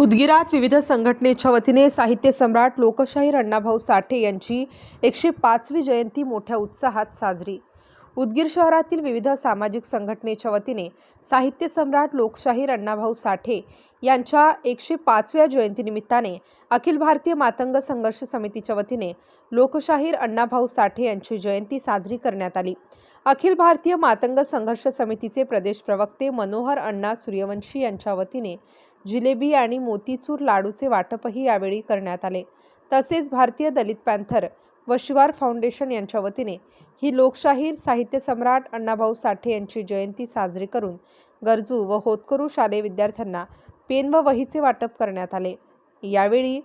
उदगीरात विविध संघटनेच्या वतीने साहित्य सम्राट लोकशाहीर अण्णाभाऊ साठे यांची एकशे पाचवी जयंती मोठ्या उत्साहात साजरी. उदगीर शहरातील विविध सामाजिक संघटनेच्या वतीने साहित्य सम्राट लोकशाहीर अण्णाभाऊ साठे यांच्या एकशे पाचव्या जयंतीनिमित्ताने अखिल भारतीय मातंग संघर्ष समितीच्या वतीने लोकशाहीर अण्णाभाऊ साठे यांची जयंती साजरी करण्यात आली. अखिल भारतीय मातंग संघर्ष समितीचे प्रदेश प्रवक्ते मनोहर अण्णा सूर्यवंशी यांच्या वतीने जिलेबी आणि मोतीचूर लाडूचे वाटपही यावेळी करण्यात आले. तसेच भारतीय दलित पॅन्थर व शिवार फाउंडेशन यांच्या वतीने ही लोकशाहीर साहित्य सम्राट अण्णाभाऊ साठे यांची जयंती साजरी करून गरजू व होतकरू शालेय विद्यार्थ्यांना पेन व वहीचे वाटप करण्यात आले. यावेळी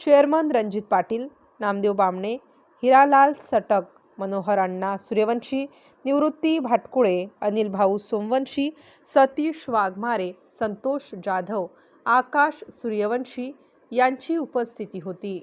चेअरमन रणजित पाटील नामदेव बामणे हिरालाल सटक मनोहर अण्णा सूर्यवंशी निवृत्ती भाटकुळे अनिल भाऊ सोमवंशी सतीश वाघमारे संतोष जाधव आकाश सूर्यवंशी यांची उपस्थिती होती.